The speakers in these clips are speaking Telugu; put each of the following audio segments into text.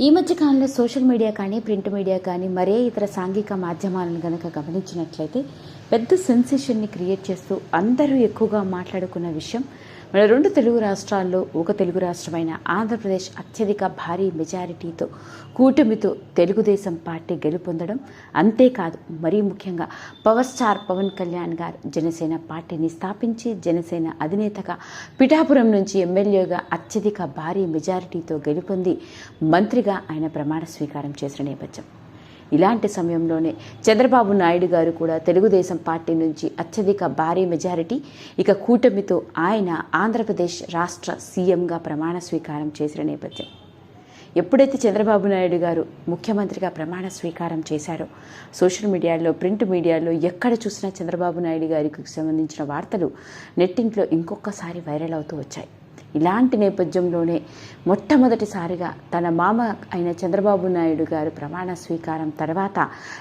ఈ మధ్య కాలంలో సోషల్ మీడియా కానీ ప్రింట్ మీడియా కానీ మరే ఇతర సాంఘిక మాధ్యమాలను కనుక గమనించినట్లయితే పెద్ద సెన్సేషన్ని క్రియేట్ చేస్తూ అందరూ ఎక్కువగా మాట్లాడుకున్న విషయం మన రెండు తెలుగు రాష్ట్రాల్లో ఒక తెలుగు రాష్ట్రమైన ఆంధ్రప్రదేశ్ అత్యధిక భారీ మెజారిటీతో కూటమితో తెలుగుదేశం పార్టీ గెలుపొందడం అంతేకాదు మరీ ముఖ్యంగా పవర్ స్టార్ పవన్ కళ్యాణ్ గారు జనసేన పార్టీని స్థాపించి జనసేన అధినేతగా పిఠాపురం నుంచి ఎమ్మెల్యేగా అత్యధిక భారీ మెజారిటీతో గెలుపొంది మంత్రిగా ఆయన ప్రమాణ స్వీకారం చేసిన నేపథ్యం. ఇలాంటి సమయంలోనే చంద్రబాబు నాయుడు గారు కూడా తెలుగుదేశం పార్టీ నుంచి అత్యధిక భారీ మెజారిటీ ఇక కూటమితో ఆయన ఆంధ్రప్రదేశ్ రాష్ట్ర సీఎంగా ప్రమాణ స్వీకారం చేసిన నేపథ్యం. ఎప్పుడైతే చంద్రబాబు నాయుడు గారు ముఖ్యమంత్రిగా ప్రమాణ స్వీకారం చేశారో సోషల్ మీడియాలో ప్రింట్ మీడియాలో ఎక్కడ చూసినా చంద్రబాబు నాయుడు గారికి సంబంధించిన వార్తలు నెట్టింట్లో ఇంకొకసారి వైరల్ అవుతూ వచ్చాయి. ఇలాంటి నేపథ్యంలోనే మొట్టమొదటిసారిగా తన మామ అయిన చంద్రబాబు నాయుడు గారు ప్రమాణ స్వీకారం తర్వాత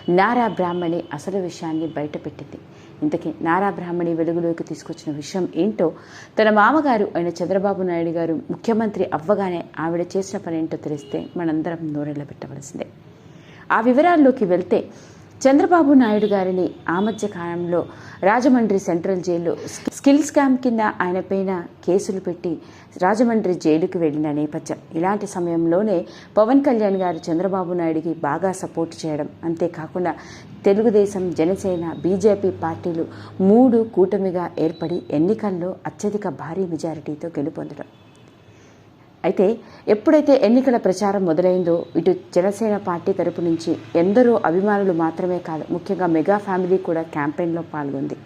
నారా బ్రాహ్మణి అసలు విషయాన్ని బయటపెట్టింది. ఇంతకీ నారా బ్రాహ్మణి వెలుగులోకి తీసుకొచ్చిన విషయం ఏంటో తన మామగారు అయిన చంద్రబాబు నాయుడు గారు ముఖ్యమంత్రి అవ్వగానే ఆవిడ చేసిన పని ఏంటో తెలిస్తే మనందరం నోరెళ్ళ పెట్టవలసిందే ఆ వివరాల్లోకి వెళ్తే చంద్రబాబు నాయుడు గారిని ఆ మధ్య కాలంలో రాజమండ్రి సెంట్రల్ జైల్లో స్కిల్ స్కామ్ కింద ఆయన పైన కేసులు పెట్టి రాజమండ్రి జైలుకు వెళ్ళిన నేపథ్యం. ఇలాంటి సమయంలోనే పవన్ కళ్యాణ్ గారు చంద్రబాబు నాయుడికి బాగా సపోర్ట్ చేయడం. అంతేకాకుండా తెలుగుదేశం జనసేన బీజేపీ పార్టీలు మూడు కూటమిగా ఏర్పడి ఎన్నికల్లో అత్యధిక భారీ మెజారిటీతో గెలుపొందడం. అయితే ఎప్పుడైతే ఎన్నికల ప్రచారం మొదలైందో ఇటు జనసేన పార్టీ తరపు నుంచి ఎందరో అభిమానులు మాత్రమే కాదు ముఖ్యంగా మెగా ఫ్యామిలీ కూడా క్యాంపెయిన్లో పాల్గొంది.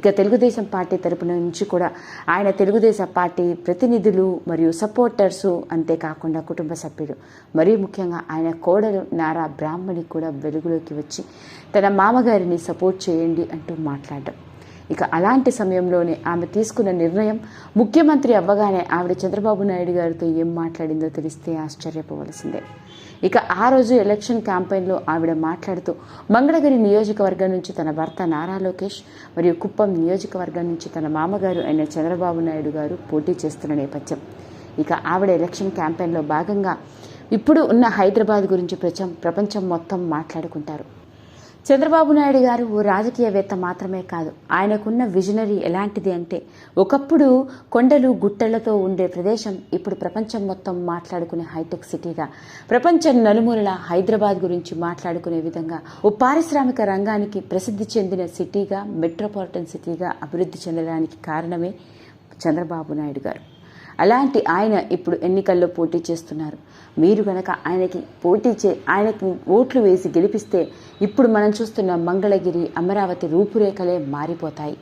ఇక తెలుగుదేశం పార్టీ తరపు నుంచి కూడా ఆయన తెలుగుదేశం పార్టీ ప్రతినిధులు మరియు సపోర్టర్సు అంతేకాకుండా కుటుంబ సభ్యులు మరీ ముఖ్యంగా ఆయన కోడలు నారా బ్రాహ్మణి కూడా వెలుగులోకి వచ్చి తన మామగారిని సపోర్ట్ చేయండి అంటూ మాట్లాడడం. ఇక అలాంటి సమయంలోనే ఆమె తీసుకున్న నిర్ణయం ముఖ్యమంత్రి అవ్వగానే ఆవిడ చంద్రబాబు నాయుడు గారితో ఏం మాట్లాడిందో తెలిస్తే ఆశ్చర్యపోవలసిందే. ఇక ఆ రోజు ఎలక్షన్ క్యాంపెయిన్లో ఆవిడ మాట్లాడుతూ మంగళగిరి నియోజకవర్గం నుంచి తన భర్త నారా లోకేష్ మరియు కుప్పం నియోజకవర్గం నుంచి తన మామగారు అయిన చంద్రబాబు నాయుడు గారు పోటీ చేస్తున్న నేపథ్యం. ఇక ఆవిడ ఎలక్షన్ క్యాంపెయిన్లో భాగంగా ఇప్పుడు ఉన్న హైదరాబాద్ గురించి ప్రపంచం మొత్తం మాట్లాడుకుంటారు. చంద్రబాబు నాయుడు గారు ఓ రాజకీయవేత్త మాత్రమే కాదు. ఆయనకున్న విజనరీ ఎలాంటిది అంటే ఒకప్పుడు కొండలు గుట్టలతో ఉండే ప్రదేశం ఇప్పుడు ప్రపంచం మొత్తం మాట్లాడుకునే హైటెక్ సిటీగా ప్రపంచం నలుమూలల హైదరాబాద్ గురించి మాట్లాడుకునే విధంగా ఓ పారిశ్రామిక రంగానికి ప్రసిద్ధి చెందిన సిటీగా మెట్రోపాలిటన్ సిటీగా అభివృద్ధి చెందడానికి కారణమే చంద్రబాబు నాయుడు గారు. అలాంటి ఆయన ఇప్పుడు ఎన్నికల్లో పోటీ చేస్తున్నారు. మీరు గనక ఆయనకి పోటీ చే ఆయనకి ఓట్లు వేసి గెలిపిస్తే ఇప్పుడు మనం చూస్తున్న మంగళగిరి అమరావతి రూపురేఖలే మారిపోతాయి.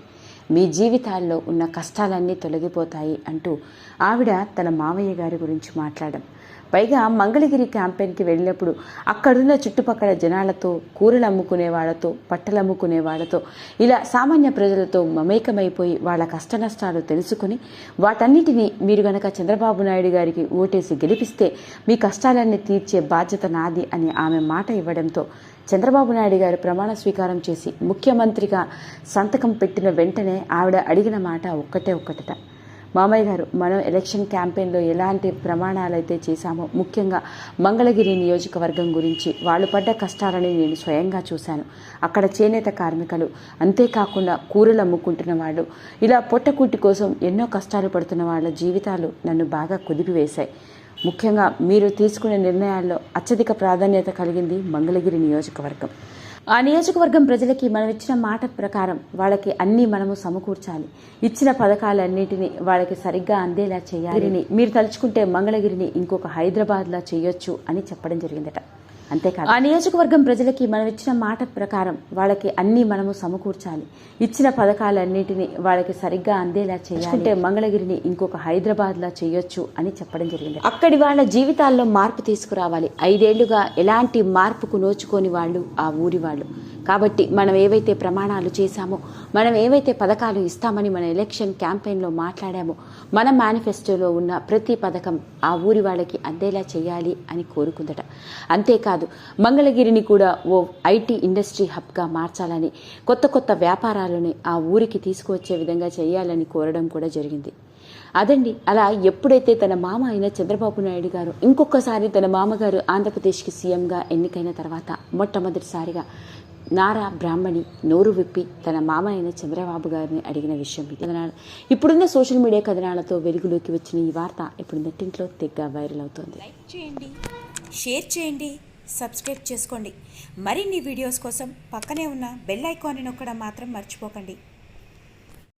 మీ జీవితాల్లో ఉన్న కష్టాలన్నీ తొలగిపోతాయి అంటూ ఆవిడ తన మావయ్య గారి గురించి మాట్లాడడం పైగా మంగళగిరి క్యాంపెయిన్కి వెళ్ళినప్పుడు అక్కడున్న చుట్టుపక్కల జనాలతో కూరలు అమ్ముకునే వాళ్ళతో బట్టలు అమ్ముకునే వాళ్ళతో ఇలా సామాన్య ప్రజలతో మమేకమైపోయి వాళ్ళ కష్ట నష్టాలు తెలుసుకుని వాటన్నిటినీ మీరు గనక చంద్రబాబు నాయుడు గారికి ఓటేసి గెలిపిస్తే మీ కష్టాలన్నీ తీర్చే బాధ్యత నాది అని ఆమె మాట ఇవ్వడంతో చంద్రబాబు నాయుడు గారు ప్రమాణ స్వీకారం చేసి ముఖ్యమంత్రిగా సంతకం పెట్టిన వెంటనే ఆవిడ అడిగిన మాట ఒక్కటే ఒక్కటట. మామయ్య గారు మనం ఎలక్షన్ క్యాంపెయిన్లో ఎలాంటి ప్రమాణాలు అయితే చేశామో ముఖ్యంగా మంగళగిరి నియోజకవర్గం గురించి వాళ్ళు పడ్డ కష్టాలని నేను స్వయంగా చూశాను. అక్కడ చేనేత కార్మికులు అంతేకాకుండా కూరలు అమ్ముకుంటున్న వాళ్ళు ఇలా పొట్టకూటి కోసం ఎన్నో కష్టాలు పడుతున్న వాళ్ళ జీవితాలు నన్ను బాగా కుదిపివేశాయి. ముఖ్యంగా మీరు తీసుకునే నిర్ణయాల్లో అత్యధిక ప్రాధాన్యత కలిగింది మంగళగిరి నియోజకవర్గం. ఆ నియోజకవర్గం ప్రజలకి మనం ఇచ్చిన మాట ప్రకారం వాళ్ళకి అన్నీ మనము సమకూర్చాలి. ఇచ్చిన పథకాలన్నిటిని వాళ్ళకి సరిగ్గా అందేలా చేయాలి మీరు తలుచుకుంటే మంగళగిరిని ఇంకొక హైదరాబాద్లా చేయొచ్చు అని చెప్పడం జరిగిందట. అంతేకాదు ఆ నియోజకవర్గం ప్రజలకి మనం ఇచ్చిన మాట ప్రకారం వాళ్ళకి అన్నీ మనము సమకూర్చాలి. ఇచ్చిన పథకాలన్నిటిని వాళ్ళకి సరిగ్గా అందేలా చేయాలి. మంగళగిరిని ఇంకొక హైదరాబాద్లా చేయొచ్చు అని చెప్పడం జరిగింది. అక్కడి వాళ్ళ జీవితాల్లో మార్పు తీసుకురావాలి. ఐదేళ్ళుగా ఎలాంటి మార్పుకు నోచుకోని వాళ్ళు ఆ ఊరి వాళ్ళు. కాబట్టి మనం ఏవైతే ప్రమాణాలు చేశామో మనం ఏవైతే పథకాలు ఇస్తామని మన ఎలక్షన్ క్యాంపెయిన్లో మాట్లాడామో మన మేనిఫెస్టోలో ఉన్న ప్రతి పథకం ఆ ఊరి వాళ్ళకి అందేలా చేయాలి అని కోరుకుందట. అంతేకాదు మంగళగిరిని కూడా ఓ ఐటీ ఇండస్ట్రీ హబ్గా మార్చాలని కొత్త కొత్త వ్యాపారాలని ఆ ఊరికి తీసుకువచ్చే విధంగా చేయాలని కోరడం కూడా జరిగింది. అదండి అలా ఎప్పుడైతే తన మామ అయిన చంద్రబాబు నాయుడు గారు ఇంకొకసారి తన మామగారు ఆంధ్రప్రదేశ్కి సీఎంగా ఎన్నికైన తర్వాత మొట్టమొదటిసారిగా నారా బ్రాహ్మణి నోరు విప్పి తన మామ అయిన చంద్రబాబు గారిని అడిగిన విషయం ఇది. కథనాలు ఇప్పుడున్న సోషల్ మీడియా కథనాలతో వెలుగులోకి వచ్చిన ఈ వార్త ఇప్పుడు నెట్టింట్లో తెగ్గ వైరల్ అవుతోంది. లైక్ చేయండి షేర్ చేయండి సబ్స్క్రైబ్ చేసుకోండి. మరిన్ని వీడియోస్ కోసం పక్కనే ఉన్న బెల్ ఐకాన్ని నొక్కడం మాత్రం మర్చిపోకండి.